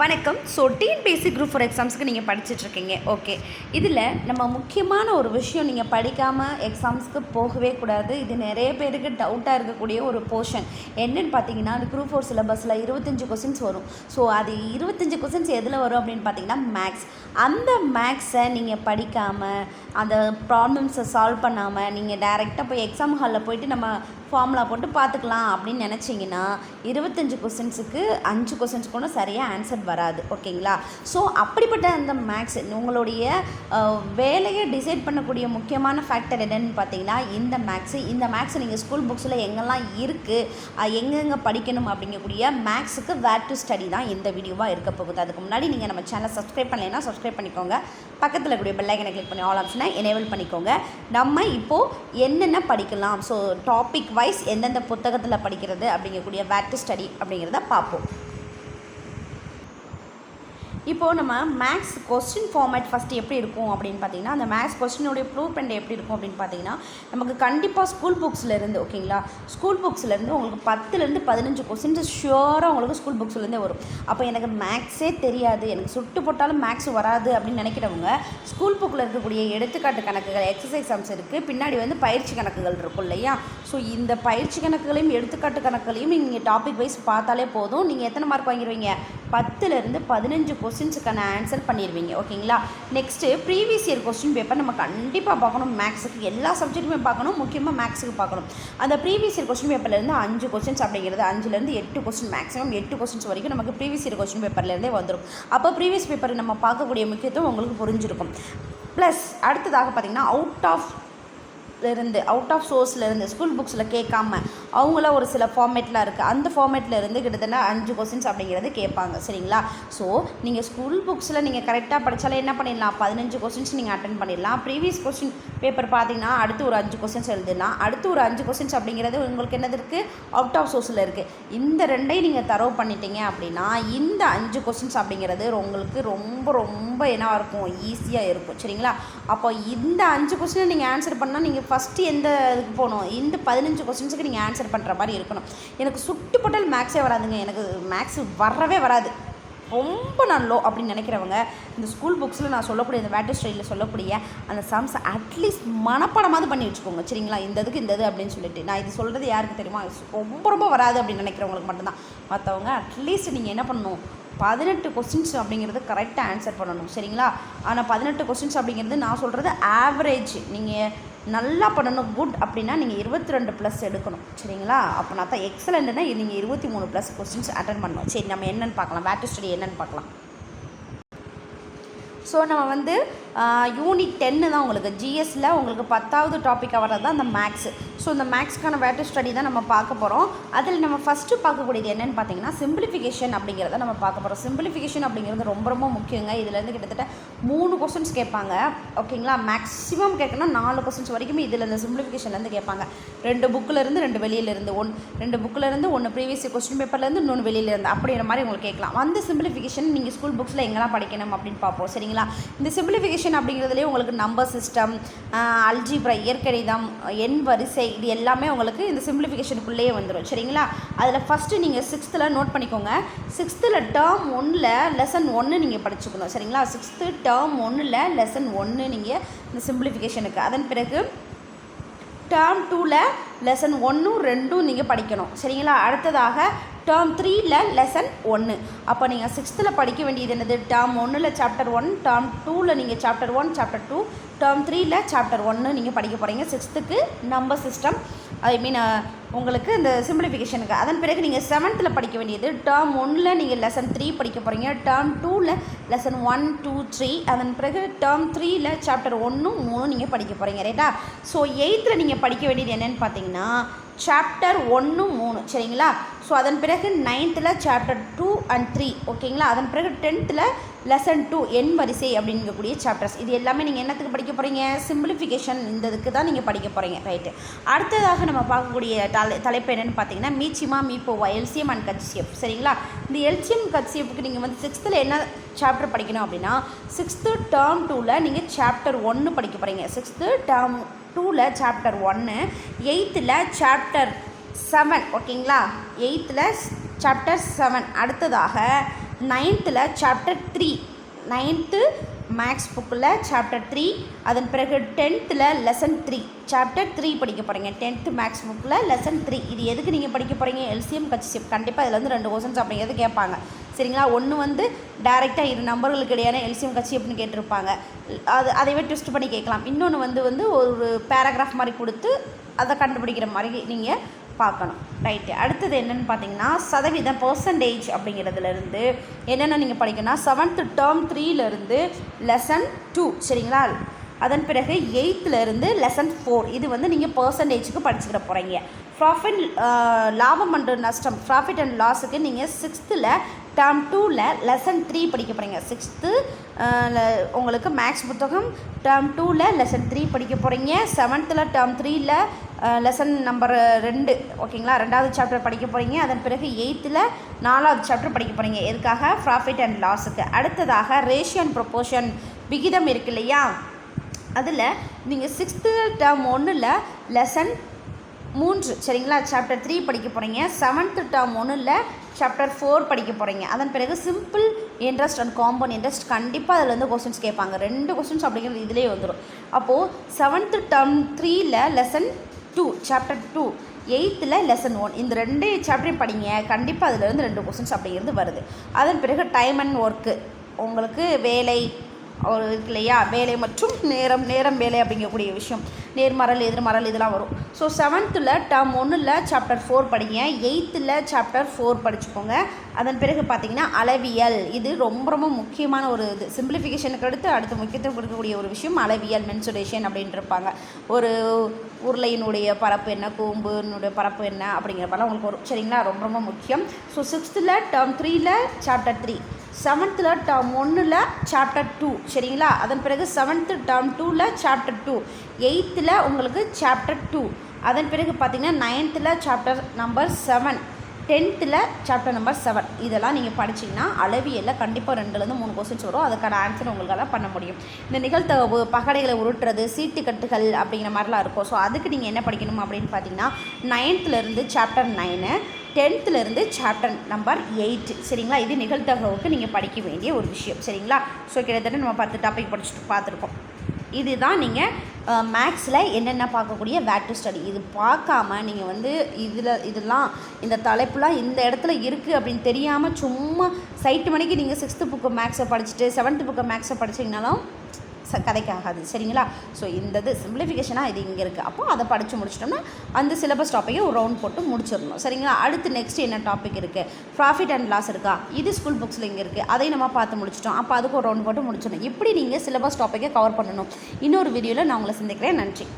வணக்கம். So TNPSC group four எக்ஸாம்ஸ்க்கு நீங்கள் படிச்சுட்ருக்கீங்க. ஓகே இதில் நம்ம முக்கியமான ஒரு விஷயம் நீங்கள் படிக்காமல் எக்ஸாம்ஸ்க்கு போகவே கூடாது. இது நிறைய பேருக்கு டவுட்டாக இருக்கக்கூடிய ஒரு போர்ஷன் என்னென்னு பார்த்தீங்கன்னா அது குரூப் ஃபோர் சிலபஸில் இருபத்தஞ்சு கொஸ்டின்ஸ் வரும். ஸோ அது இருபத்தஞ்சு கொஸ்டின்ஸ் எதில் வரும் அப்படின்னு பார்த்தீங்கன்னா மேக்ஸ் அந்த மேக்ஸை நீங்கள் படிக்காமல் அந்த ப்ராப்ளம்ஸை சால்வ் பண்ணாமல் நீங்கள் டைரெக்டாக போய் எக்ஸாம் ஹாலில் போயிட்டு நம்ம ஃபார்முலா போட்டு பார்த்துக்கலாம் அப்படின்னு நினச்சிங்கன்னா இருபத்தஞ்சு கொஸ்டின்ஸுக்கு அஞ்சு கொஸ்டின்ஸ் கூட சரியாக ஆன்சர் வராது ஓகேங்களா? ஸோ அப்படிப்பட்ட அந்த மேக்ஸ் உங்களுடைய வேலையை டிசைட் பண்ணக்கூடிய முக்கியமான ஃபேக்டர் என்னன்னு பார்த்தீங்கன்னா இந்த மேக்ஸு இந்த மேக்ஸ் நீங்கள் ஸ்கூல் புக்ஸில் எங்கெல்லாம் இருக்குது எங்கெங்கே படிக்கணும் அப்படிங்கக்கூடிய மேக்ஸுக்கு வேர் டு ஸ்டடி தான் இந்த வீடியோவாக இருக்க போகுது. அதுக்கு முன்னாடி நீங்கள் நம்ம சேனலை சப்ஸ்கிரைப் பண்ணலைன்னா சப்ஸ்கிரைப் பண்ணிக்கோங்க. பக்கத்தில் கூடிய பெல்லைக்கனை கிளிக் பண்ணி ஆல் ஆப்ஷனை எனேபிள் பண்ணிக்கோங்க. நம்ம இப்போது என்னென்ன படிக்கலாம்? ஸோ டாபிக் வைஸ் எந்தெந்த புத்தகத்தில் படிக்கிறது அப்படிங்கக்கூடிய வேர் டு ஸ்டடி அப்படிங்கிறத பார்ப்போம். இப்போது நம்ம மேக்ஸ் கொஸ்டின் ஃபார்மேட் ஃபஸ்ட்டு எப்படி இருக்கும் அப்படின்னு பார்த்தீங்கன்னா அந்த மேக்ஸ் கொஸ்டினுடைய ப்ரூவ் பண்ண எப்படி இருக்கும் அப்படின்னு பார்த்தீங்கன்னா நமக்கு கண்டிப்பாக ஸ்கூல் புக்ஸ்லேருந்து ஓகேங்களா ஸ்கூல் புக்ஸ்லேருந்து உங்களுக்கு பத்துலேருந்து பதினஞ்சு கொஸ்டின்ஸ் ஷியோராக உங்களுக்கு ஸ்கூல் புக்ஸ்லேருந்தே வரும். அப்போ எனக்கு மேக்ஸே தெரியாது. எனக்கு சுட்டு போட்டாலும் மேக்ஸ் வராது அப்படின்னு நினைக்கிறவங்க ஸ்கூல் புக்கில் இருக்கக்கூடிய எடுத்துக்காட்டு கணக்குகள் எக்ஸசைஸ் சம்ஸ் இருக்குது பின்னாடி வந்து பயிற்சி கணக்குகள் இருக்கும் இல்லையா? ஸோ இந்த பயிற்சி கணக்குகளையும் எடுத்துக்காட்டு கணக்குகளையும் நீங்கள் டாபிக் வைஸ் பார்த்தாலே போதும். நீங்கள் எத்தனை மார்க் வாங்கிடுவீங்க பத்துலேருந்து பதினஞ்சு கொஸ்டின்ஸுக்கான ஆன்சர் பண்ணிடுவீங்க ஓகேங்களா next previous year question paper நம்ம கண்டிப்பாக பார்க்கணும் மேக்ஸுக்கு எல்லா சப்ஜெக்ட்டுமே பார்க்கணும் முக்கியமாக மேக்ஸுக்கு பார்க்கணும். அந்த ப்ரீவியஸ் இயர் கொஸ்டின் பேப்பர்லேருந்து அஞ்சு கொஸ்டின்ஸ் அப்படிங்கிறது அஞ்சுலேருந்து எட்டு கொஸ்டின் மேக்ஸிமம் எட்டு கொஸ்டின்ஸ் வரைக்கும் நமக்கு ப்ரீவியஸ் இயர் கொஸ்டின் பேப்பர்லேருந்தே வந்துடும் அப்போ ப்ரீவியஸ் பேப்பர் நம்ம பார்க்கக்கூடிய முக்கியத்துவம் உங்களுக்கு புரிஞ்சிருக்கும். ப்ளஸ் அடுத்ததாக பார்த்தீங்கன்னா அவுட் ஆஃப் இருந்து அவுட் ஆஃப் சோர்ஸில் இருந்து ஸ்கூல் புக்ஸில் கேட்காம அவங்கள ஒரு சில ஃபார்மேட்லாம் இருக்குது அந்த ஃபார்மேட்டில் இருந்து கிட்டத்தட்ட அஞ்சு கொஸ்டின்ஸ் அப்படிங்கிறது கேட்பாங்க. சரிங்களா? ஸோ நீங்கள் ஸ்கூல் புக்ஸில் நீங்கள் கரெக்டாக படித்தாலே என்ன பண்ணிடலாம்? பதினஞ்சு கொஸ்டின்ஸ் நீங்கள் அட்டன் பண்ணிடலாம். ப்ரீவியஸ் கொஸ்டின் பேப்பர் பார்த்தீங்கன்னா அடுத்து ஒரு அஞ்சு கொஸ்டின்ஸ் எழுதிடலாம் அடுத்து ஒரு அஞ்சு கொஸ்டின்ஸ் அப்படிங்கிறது உங்களுக்கு என்னது இருக்குது அவுட் ஆஃப் சோர்ஸில் இருக்குது இந்த ரெண்டையும் நீங்கள் தரவு பண்ணிட்டீங்க அப்படின்னா இந்த அஞ்சு கொஸ்டின்ஸ் அப்படிங்கிறது உங்களுக்கு ரொம்ப ரொம்ப என்ன இருக்கும்? ஈஸியாக இருக்கும். சரிங்களா? அப்போ இந்த அஞ்சு கொஸ்டினை நீங்கள் ஆன்சர் பண்ணால் நீங்கள் ஃபஸ்ட்டு எந்த இதுக்கு போகணும்? இந்த பதினஞ்சு கொஸ்டின்ஸுக்கு நீங்கள் ஆன்சர் பண்ணுற மாதிரி இருக்கணும். எனக்கு சுட்டு போட்டால் மேக்ஸே வராதுங்க. எனக்கு மேக்ஸ் வரவே வராது. ரொம்ப நல்லோ அப்படின்னு நினைக்கிறவங்க இந்த ஸ்கூல் புக்ஸில் நான் சொல்லக்கூடிய இந்த வேட்டர் ஸ்டைலில் சொல்லக்கூடிய அந்த சம்ஸ் அட்லீஸ்ட் மனப்பாடமாவது பண்ணி வச்சுக்கோங்க. சரிங்களா? இந்த இதுக்கு இந்த இது அப்படின்னு சொல்லிட்டு. நான் இது சொல்கிறது யாருக்கு தெரியுமா? ரொம்ப ரொம்ப வராது அப்படின்னு நினைக்கிறவங்களுக்கு மட்டும்தான். மற்றவங்க அட்லீஸ்ட் நீங்கள் என்ன பண்ணணும்? பதினெட்டு கொஸ்டின்ஸ் அப்படிங்கிறது கரெக்டாக ஆன்சர் பண்ணணும் சரிங்களா? ஆனால் பதினெட்டு கொஸ்டின்ஸ் அப்படிங்கிறது நான் சொல்கிறது ஆவரேஜ் நீங்கள் நல்லா பண்ணணும் குட் அப்படின்னா நீங்கள் இருபத்தி ரெண்டு ப்ளஸ் எடுக்கணும் சரிங்களா? அப்போ நான் தான் எக்ஸலண்ட்னா நீங்கள் இருபத்தி மூணு ப்ளஸ் கொஸ்டின்ஸ் அட்டன் பண்ணணும். சரி நம்ம என்னென்னு பார்க்கலாம். வேட்டு ஸ்டடி என்னென்னு பார்க்கலாம். ஸோ நம்ம வந்து யூனிட் டென்னு தான் உங்களுக்கு. ஜிஎஸ்சில் உங்களுக்கு பத்தாவது டாப்பிக்காக வர்றது தான் அந்த மேக்ஸு ஸோ இந்த மேக்ஸ்க்கான வேட்டர் ஸ்டடி தான் நம்ம பார்க்க போகிறோம் அதில் நம்ம ஃபஸ்ட்டு பார்க்கக்கூடியது என்னென்னு பார்த்தீங்கன்னா சிம்பிளிஃபிகேஷன் அப்படிங்கிறத நம்ம பார்க்க போகிறோம் சிம்பிளிஃபிகேஷன் அப்படிங்கிறது ரொம்ப ரொம்ப முக்கியங்க. இதுலேருந்து கிட்டத்தட்ட மூணு கொஸ்டின்ஸ் கேட்பாங்க. ஓகேங்களா மேக்ஸிமம் கேட்கணும் நாலு கொஸ்டின்ஸ் வரைக்கும் இதில் இந்த சிம்பிளிஃபிகேஷன்லேருந்து கேட்பாங்க. ரெண்டு புக்கிலேருந்து ரெண்டு வெளியிலேருந்து ஒன். ரெண்டு புக்கிலேருந்து ஒன்று ப்ரீவியஸ் கொஸ்டின் பேப்பர்லேருந்து இன்னொன்று வெளியிலேருந்து அப்படிங்கிற மாதிரி உங்களுக்கு கேட்கலாம். அந்த சிம்பிளிஃபிகேஷன் நீங்கள் ஸ்கூல் புக்ஸில் எங்கெல்லாம் படிக்கணும் அப்படின்னு பார்ப்போம். சரிங்களா? இந்த சிம்பிளிஃபிகேஷன் அப்படிங்கிறதுலேயே உங்களுக்கு நம்பர் சிஸ்டம் அல்ஜிப்ரா இயற்கணிதம் எண் வரிசை இது எல்லாமே உங்களுக்கு இந்த சிம்பிளிஃபிகேஷனுக்குள்ளேயே வந்துடும் சரிங்களா? அதில் ஃபஸ்ட்டு நீங்கள் சிக்ஸ்த்தில் நோட் பண்ணிக்கோங்க. சிக்ஸ்த்தில் டேர்ம் ஒன்றில் லெசன் ஒன்று நீங்கள் படிச்சுக்கணும். சரிங்களா? சிக்ஸ்த்து டேர்ம் ஒன்றில் லெசன் ஒன்று நீங்கள் இந்த சிம்பிளிஃபிகேஷனுக்கு அதன் பிறகு டேர்ம் டூவில் லெசன் ஒன்றும் ரெண்டும் நீங்கள் படிக்கணும். சரிங்களா? அடுத்ததாக டேர்ம் த்ரீயில் லெசன் ஒன்று அப்போ நீங்கள் சிக்ஸ்த்தில் படிக்க வேண்டியது என்னது? டேர்ம் ஒன்றில் சாப்டர் ஒன் டேர்ம் டூவில் நீங்கள் chapter one chapter two term த்ரீயில் சாப்டர் ஒன்று நீங்கள் படிக்க போகிறீங்க சிக்ஸ்த்துக்கு நம்பர் சிஸ்டம் ஐ மீன் உங்களுக்கு இந்த சிம்பிளிஃபிகேஷனுக்கு அதன் பிறகு நீங்கள் செவன்த்தில் படிக்க வேண்டியது. டேர்ம் ஒன்றில் நீங்கள் லெசன் த்ரீ படிக்க போகிறீங்க டேர்ம் டூவில் லெசன் ஒன் டூ த்ரீ அதன் பிறகு டேர்ம் த்ரீயில் சாப்டர் ஒன்றும் மூணும் நீங்கள் படிக்க போகிறீங்க ரைட்டா ஸோ எயித்தில் நீங்கள் படிக்க வேண்டியது என்னென்னு பார்த்தீங்கன்னா சாப்டர் ஒன்று மூணு சரிங்களா? ஸோ அதன் பிறகு நைன்த்தில் சாப்டர் டூ அண்ட் த்ரீ ஓகேங்களா அதன் பிறகு டென்த்தில் லெசன் டூ எண் வரிசை அப்படிங்கக்கூடிய சாப்டர்ஸ் இது எல்லாமே நீங்கள் என்னத்துக்கு படிக்க போகிறீங்க சிம்பிளிஃபிகேஷன் இந்த இதுக்கு தான் நீங்கள் படிக்க போகிறீங்க ரைட்டு அடுத்ததாக நம்ம பார்க்கக்கூடிய தலை தலைப்பு என்னென்னு பார்த்தீங்கன்னா மீச்சிமா மீப்போவா எல்சிஎம் அண்ட் கட்சியப் சரிங்களா? இந்த எல்சிஎம் கட்சியப்புக்கு நீங்கள் வந்து சிக்ஸ்த்தில் என்ன சாப்டர் படிக்கணும் அப்படின்னா சிக்ஸ்த்து டேர்ம் டூவில் நீங்கள் சாப்டர் ஒன்று படிக்க போகிறீங்க சிக்ஸ்த்து டேர்ம் டூவில் சாப்டர் ஒன்று எயித்தில் சாப்டர் செவன் ஓகேங்களா எயித்தில் சாப்டர் செவன் அடுத்ததாக நைன்த்தில் சாப்டர் த்ரீ நைன்த்து மேக்ஸ் புக்கில் சாப்டர் த்ரீ அதன் பிறகு டென்த்தில் லெசன் த்ரீ சாப்டர் த்ரீ படிக்க போகிறீங்க டென்த்து மேக்ஸ் புக்கில் லெசன் த்ரீ இது எதுக்கு நீங்கள் படிக்க போகிறீங்க எல்சிஎம் கட்சி கண்டிப்பாக இதில் வந்து ரெண்டு கொஸ்டின்ஸ் அப்படிங்கிறது கேட்பாங்க. சரிங்களா? ஒன்று வந்து டேரெக்டாக இரு நம்பர்களுக்கு இடையான எல்சிஎம் கட்சி அப்படின்னு கேட்டிருப்பாங்க. அது அதைவே ட்விஸ்ட் பண்ணி கேட்கலாம். இன்னொன்று வந்து வந்து ஒரு பேராகிராஃப் மாதிரி கொடுத்து அதை கண்டுபிடிக்கிற மாதிரி நீங்கள் பார்க்கணும். ரைட்டு அடுத்தது என்னென்னு பார்த்தீங்கன்னா சதவீதம் பர்சன்டேஜ் அப்படிங்கிறதுலேருந்து என்னென்ன நீங்கள் படிக்கணும்னா செவன்த்து டேர்ம் த்ரீலேருந்து லெசன் டூ சரிங்களா? அதன் பிறகு எயித்துலேருந்து லெசன் ஃபோர் இது வந்து நீங்கள் பர்சன்டேஜுக்கு படிச்சுக்கிற போகிறீங்க ப்ராஃபிட் லாபம் அண்டு நஷ்டம் ப்ராஃபிட் அண்ட் லாஸுக்கு நீங்கள் சிக்ஸ்த்தில் டேர்ம் டூவில் லெசன் த்ரீ படிக்க போகிறீங்க சிக்ஸ்த்து உங்களுக்கு மேக்ஸ் புத்தகம் டேர்ம் டூவில் லெசன் த்ரீ படிக்க போகிறீங்க செவன்த்தில் டேர்ம் த்ரீயில் லெசன் நம்பர் ரெண்டு ஓகேங்களா ரெண்டாவது சாப்டர் படிக்க போகிறீங்க அதன் பிறகு எயித்தில் நாலாவது சாப்டர் படிக்க போகிறீங்க எதுக்காக? ப்ராஃபிட் அண்ட் லாஸுக்கு அடுத்ததாக ரேஷியோ அண்ட் ப்ரொப்போர்ஷன் விகிதம் இருக்கு இல்லையா? அதில் நீங்கள் சிக்ஸ்த்து டேர்ம் ஒன்றில் லெசன் மூன்று சரிங்களா? சாப்டர் த்ரீ படிக்க போகிறீங்க செவன்த்து டேர்ம் ஒன்றில் சாப்டர் ஃபோர் படிக்க போகிறீங்க அதன் பிறகு simple interest and compound interest கண்டிப்பாக அதில் வந்து கொஸ்டின்ஸ் கேட்பாங்க. ரெண்டு கொஸ்டின்ஸ் அப்படிங்கிறது இதிலே வந்துடும் அப்போது செவன்த்து டேர்ம் த்ரீயில் லெசன் டூ சாப்டர் டூ எயித்தில் லெசன் ஒன் இந்த ரெண்டு சாப்டரையும் படிங்க. கண்டிப்பாக அதிலேருந்து ரெண்டு கொஸ்டின்ஸ் அப்படிங்கிறது வருது. அதன் பிறகு டைம் அண்ட் ஒர்க்கு உங்களுக்கு வேலை ஒரு இருக்கு இல்லையா? வேலை மற்றும் நேரம் நேரம் வேலை அப்படிங்கக்கூடிய விஷயம். நேர்மறல் எதிர்மறல் இதெல்லாம் வரும். ஸோ செவன்த்தில் டேர்ம் ஒன்றில் சாப்டர் ஃபோர் படிங்க. எயித்தில் சாப்டர் ஃபோர் படிச்சுக்கோங்க. அதன் பிறகு பார்த்தீங்கன்னா அளவியல். இது ரொம்ப ரொம்ப முக்கியமான ஒரு இது. சிம்பிளிஃபிகேஷனுக்கு அடுத்து அடுத்து முக்கியத்துவம் கொடுக்கக்கூடிய ஒரு விஷயம் அளவியல் மென்சுரேஷன் அப்படின்ட்டு இருப்பாங்க ஒரு உருளையினுடைய பரப்பு என்ன கூம்புனுடைய பரப்பு என்ன அப்படிங்கிற மாதிரிலாம் உங்களுக்கு வரும். சரிங்களா? ரொம்ப ரொம்ப முக்கியம். ஸோ சிக்ஸ்த்தில் டேர்ம் த்ரீயில் சாப்டர் த்ரீ செவன்த்தில் டேர்ம் ஒன்றில் சாப்டர் டூ சரிங்களா? அதன் பிறகு செவன்த்து டேர்ம் டூவில் சாப்டர் டூ எயித்தில் உங்களுக்கு சாப்டர் டூ அதன் பிறகு பார்த்திங்கன்னா நைன்த்தில் சாப்டர் நம்பர் செவன் டென்த்தில் சாப்டர் நம்பர் செவன் இதெல்லாம் நீங்கள் படிச்சிங்கன்னா அளவியலில் கண்டிப்பாக ரெண்டுலேருந்து மூணு கொஸ்டின்ஸ் வரும். அதுக்கான ஆன்சர் உங்களால் பண்ண முடியும். இந்த நிகழ்த்தவு பகடைகளை உருட்டுறது சீட்டு கட்டுகள் அப்படிங்கிற மாதிரிலாம் இருக்கும். ஸோ அதுக்கு நீங்கள் என்ன படிக்கணும் அப்படின்னு பார்த்தீங்கன்னா நைன்த்துலேருந்து சாப்டர் நைனு டென்த்துலேருந்து சாப்டர் நம்பர் எயிட் சரிங்களா? இது நிகழ்த்தகவுக்கு நீங்கள் படிக்க வேண்டிய ஒரு விஷயம். சரிங்களா? ஸோ கிட்டத்தட்ட நம்ம பத்து டாபிக் படிச்சுட்டு பார்த்துருக்கோம். இதுதான் நீங்கள் மேக்ஸில் என்னென்ன பார்க்கக்கூடிய வேட் டு ஸ்டடி இது பார்க்காம நீங்கள் வந்து இதில் இதெல்லாம் இந்த தலைப்புலாம் இந்த இடத்துல இருக்குது அப்படின்னு தெரியாமல் சும்மா சைட்டு மணிக்கு நீங்கள் சிக்ஸ்த்து புக்கு மேக்ஸை படிச்சுட்டு செவன்த்து புக்கு மேக்ஸை படிச்சிங்கனாலும் ச கதைக்கு ஆகாது சரிங்களா? ஸோ இந்த இது சிம்பிளிஃபிகேஷனாக இது இங்கே இருக்குது அப்போ அதை படித்து முடிச்சிட்டோம்னா அந்த சிலபஸ் டாப்பிக்கை ஒரு ரவுண்ட் போட்டு முடிச்சிடணும். சரிங்களா? அடுத்து நெக்ஸ்ட் என்ன டாபிக் இருக்குது ப்ராஃபிட் அண்ட் லாஸ் இருக்கா? இது ஸ்கூல் புக்ஸில் இங்கே இருக்குது அதையும் நம்ம பார்த்து முடிச்சிட்டோம். அப்போ அதுக்கு ஒரு ரவுண்ட் போட்டு முடிச்சிடணும். இப்படி நீங்கள் சிலபஸ் டாப்பிக்கை கவர் பண்ணணும்? இன்னொரு வீடியோவில் நான் உங்களை சந்திக்கிறேன். நன்றி.